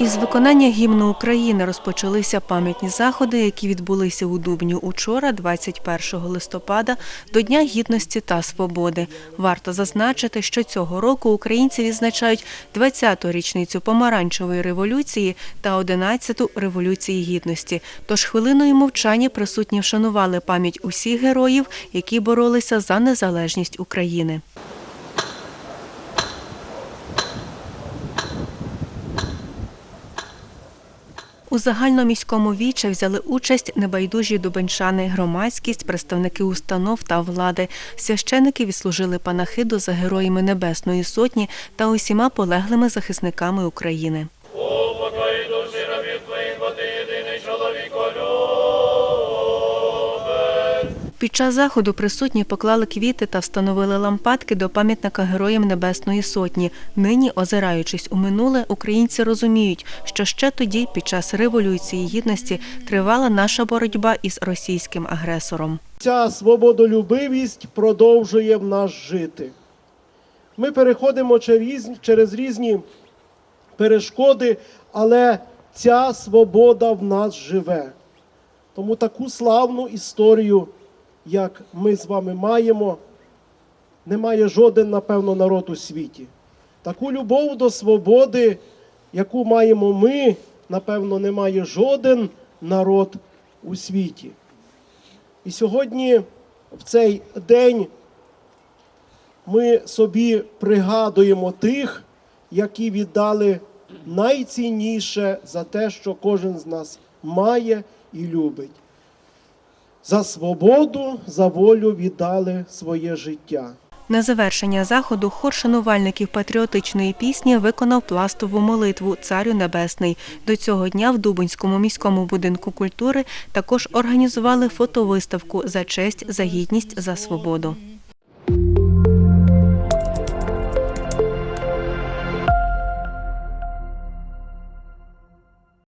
Із виконання гімну України розпочалися пам'ятні заходи, які відбулися у Дубню учора, 21 листопада, до Дня Гідності та Свободи. Варто зазначити, що цього року українці відзначають 20-ту річницю помаранчевої революції та 11-ту революції гідності. Тож хвилиною мовчання присутні вшанували пам'ять усіх героїв, які боролися за незалежність України. У загальноміському віче взяли участь небайдужі дубенчани, громадськість, представники установ та влади. Священики відслужили панахиду за героями Небесної Сотні та усіма полеглими захисниками України. Під час заходу присутні поклали квіти та встановили лампадки до пам'ятника Героям Небесної Сотні. Нині, озираючись у минуле, українці розуміють, що ще тоді, під час революції гідності, тривала наша боротьба із російським агресором. Ця свободолюбивість продовжує в нас жити. Ми переходимо через, різні перешкоди, але ця свобода в нас живе. Тому таку славну історію, як ми з вами маємо, немає жоден, напевно, народ у світі. Таку любов до свободи, яку маємо ми, напевно, не має жоден народ у світі. І сьогодні, в цей день, ми собі пригадуємо тих, які віддали найцінніше за те, що кожен з нас має і любить. За свободу, за волю віддали своє життя. На завершення заходу хор шанувальників патріотичної пісні виконав пластову молитву Царю Небесний. До цього дня в Дубинському міському будинку культури також організували фотовиставку за честь, за гідність, за свободу.